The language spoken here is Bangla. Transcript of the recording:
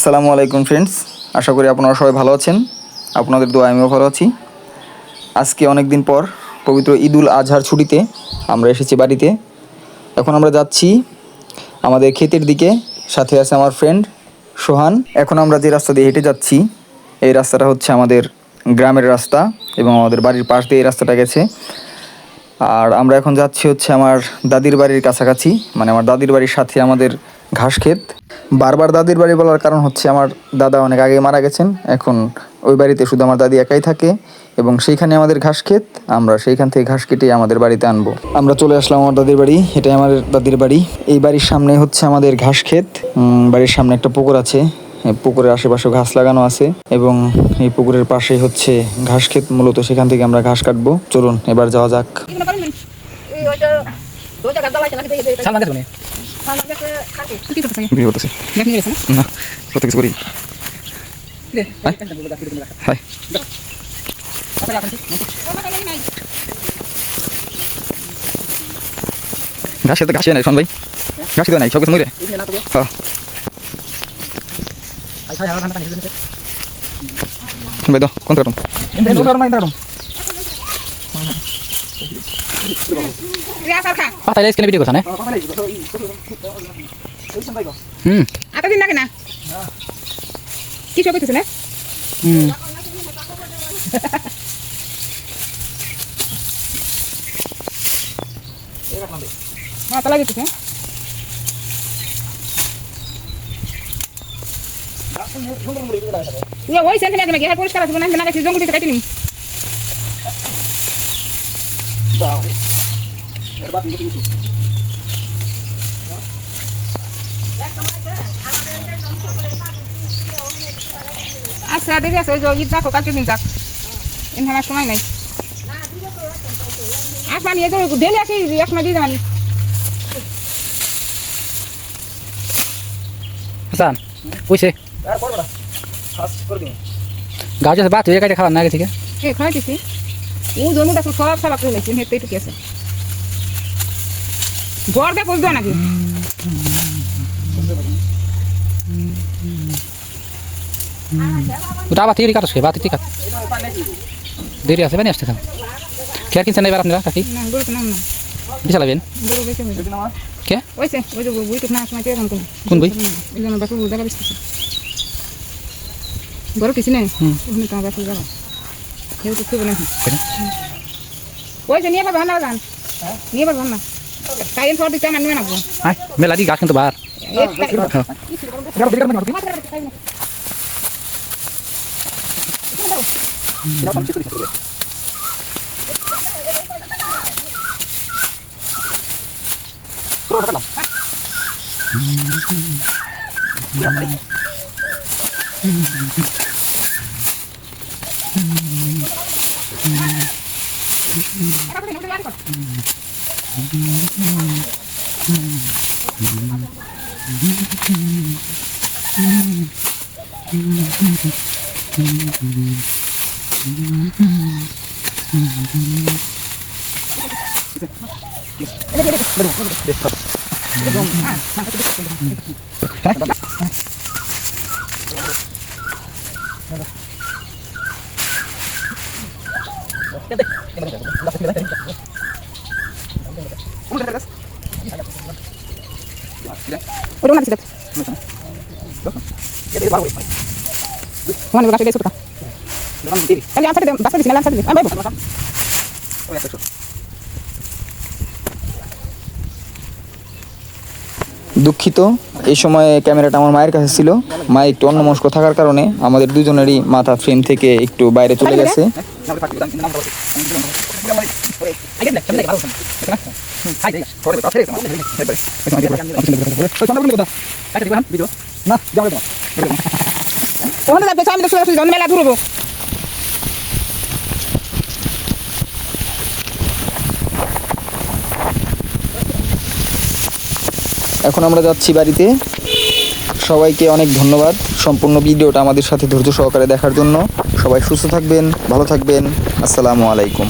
আসসালামু আলাইকুম ফ্রেন্ডস আশা করি আপনারা সবাই ভালো আছেন। আপনাদের দোয়া আমিও ভালো আছি। আজকে অনেক দিন পর পবিত্র ঈদুল আজহার ছুটিতে আমরা এসেছি বাড়িতে। এখন আমরা যাচ্ছি আমাদের ক্ষেতের দিকে। সাথে আছে আমার ফ্রেন্ড সোহান। এখন আমরা যে রাস্তা দিয়ে হেঁটে যাচ্ছি, এই রাস্তাটা হচ্ছে আমাদের গ্রামের রাস্তা এবং আমাদের বাড়ির পাশ দিয়ে এই রাস্তাটা গেছে। আর আমরা এখন যাচ্ছি হচ্ছে আমার দাদির বাড়ির কাছাকাছি মানে আমার দাদির বাড়ির সাথে আমাদের ঘাস ক্ষেত। বারবার দাদির বাড়ি বলার কারণ হচ্ছে আমার দাদা অনেক আগে মারা গেছেন। এখন ওই বাড়িতে শুধু আমার দাদি একাই থাকে এবং সেইখানে আমাদের ঘাস ক্ষেত। আমরা সেইখান থেকে ঘাস কেটে আমাদের বাড়িতে আনব। আমরা চলে আসলাম আমার দাদির বাড়ি। এটাই আমার দাদির বাড়ি। এই বাড়ির সামনে হচ্ছে আমাদের ঘাস ক্ষেত। বাড়ির সামনে একটা পুকুর আছে। পুকুরের আশেপাশে ঘাস লাগানো আছে এবং এই পুকুরের পাশে হচ্ছে ঘাস ক্ষেত। মূলত সেখান থেকে আমরা ঘাস কাটবো। চলুন এবার যাওয়া যাক। ভিডিও করতেছি না কত কিছু করি হাই ঘাস খেতে নাই শোন ভাই ঘাস খেতে নাই সব মরে ভাই দাও কোন কাটুন পাতা স্ক্রিনে ভিডিও করছ না। হুম। আটা দিন না? কি সব হইতেছে না? হুম। হ্যাঁ, তলায় ইয়ে, ওই সেন্ট নাকি নাকি? হ্যাঁ, পরিষ্কার আছে, না, না, না, জঙ্গল থেকে কাটি নিন। আচ্ছা দেরি আছে ওই যে ঈদ যাকো কালকে দিন যাক এমনি আমার সময় নাই আসবানি এই যে ডেলি আসি এক সময় দিয়ে দেবানি হাসান কইছে গাছ আছে বাত হয়ে কাটে খাওয়ার না আগে থেকে এ খাই দিছি ও জমি দেখো সব সব করে লেছি হেঁটে টুকি আছে জ্বর দেখ বুঝবে নাকি ওটা আবার থেকে কাটছে বাতি ঠিক আছে দেরি আছে বানি আসতে থাম খেয়ার কিনছেন এবার আপনারা কাকি না গরু তো নাম না বিশাল লাগবেন গরু বেঁচে হয়েছে কে ওইসে ওই যে বই টুক না সময় এরকম করে কোন বই? ওই যে আমার বাপু দেখা বেসতেছে গরু কিছু নেই হুম। ওখানে তোমার বাপু যাবো কেউ তো খুব না ওই যে নিয়ে পাবে না গান নিয়ে পাবে না কাইন ফটো দিতে আমার নিয়ে নাকবো হ্যাঁ মেলা দি গাছ কিন্তু বার Hah? ওটা না দিতে মানে গাছে গেছে তো তাহলে আনসার দে বাসা দিছি না আনসার দিছি আমি বাইবো দুঃখিত। এই সময় ক্যামেরাটা আমার মায়ের কাছে ছিল। মা একটু অন্যমনস্ক থাকার কারণে আমাদের দুজনেরই মাথা ফ্রেম থেকে একটু বাইরে চলে গেছে। ওখানে এখন আমরা যাচ্ছি বাড়িতে। সবাইকে অনেক ধন্যবাদ সম্পূর্ণ ভিডিওটা আমাদের সাথে ধৈর্য সহকারে দেখার জন্য। সবাই সুস্থ থাকবেন, ভালো থাকবেন। আসসালামু আলাইকুম।